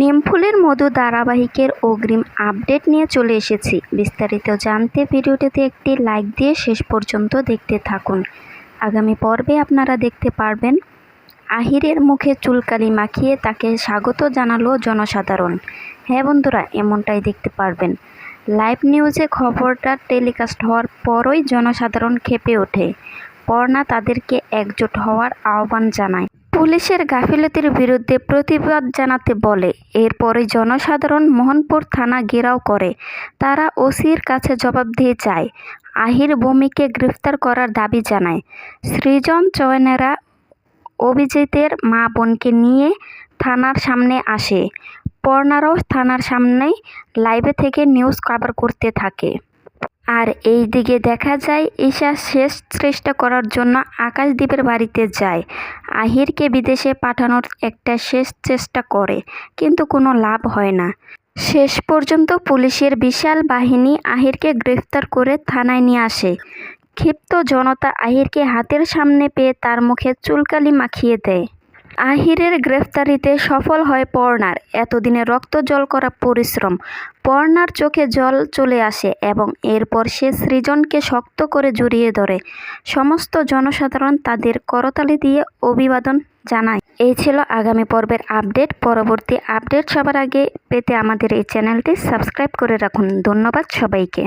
নিমফুলের মধু ধারাবাহিকের অগ্রিম আপডেট নিয়ে চলে এসেছি। বিস্তারিত জানতে ভিডিওটিতে একটি লাইক দিয়ে শেষ পর্যন্ত দেখতে থাকুন। আগামী পর্বে আপনারা দেখতে পারবেন, আহিরের মুখে চুলকালি মাখিয়ে তাকে স্বাগত জানালো জনসাধারণ। হ্যাঁ বন্ধুরা, এমনটাই দেখতে পারবেন। লাইভ নিউজে খবরটা টেলিকাস্ট হওয়ার পরই জনসাধারণ খেপে ওঠে। পর্ণা তাদেরকে একজোট হওয়ার আহ্বান জানায়। পুলিশের গাফিলতির বিরুদ্ধে প্রতিবাদ জানাতে বলে। এরপরে জনসাধারণ মোহনপুর থানা ঘেরাও করে। তারা ওসির কাছে জবাব দিয়ে চায় আহির ভূমিকে গ্রেফতার করার দাবি জানায়। সৃজন চয়নেরা অভিজিতের মা বোনকে নিয়ে থানার সামনে আসে। পর্ণারাও থানার সামনেই লাইভে থেকে নিউজ কভার করতে থাকে। আর এই দিকে দেখা যায়, ঈশা শেষ চেষ্টা করার জন্য আকাশদ্বীপের বাড়িতে যায়। আহিরকে বিদেশে পাঠানোর একটা শেষ চেষ্টা করে, কিন্তু কোনো লাভ হয় না। শেষ পর্যন্ত পুলিশের বিশাল বাহিনী আহিরকে গ্রেফতার করে থানায় নিয়ে আসে। ক্ষিপ্ত জনতা আহিরকে হাতের সামনে পেয়ে তার মুখে চুলকালি মাখিয়ে দেয়। আহিরের গ্রেফতারিতে সফল হয় পর্ণার। এতদিনে রক্ত জল করা পরিশ্রম। পর্ণার চোখে জল চলে আসে এবং এরপর সে সৃজনকে শক্ত করে জড়িয়ে ধরে। সমস্ত জনসাধারণ তাদের করতালি দিয়ে অভিবাদন জানায়। এই ছিল আগামী পর্বের আপডেট। পরবর্তী আপডেট সবার আগে পেতে আমাদের এই চ্যানেলটি সাবস্ক্রাইব করে রাখুন। ধন্যবাদ সবাইকে।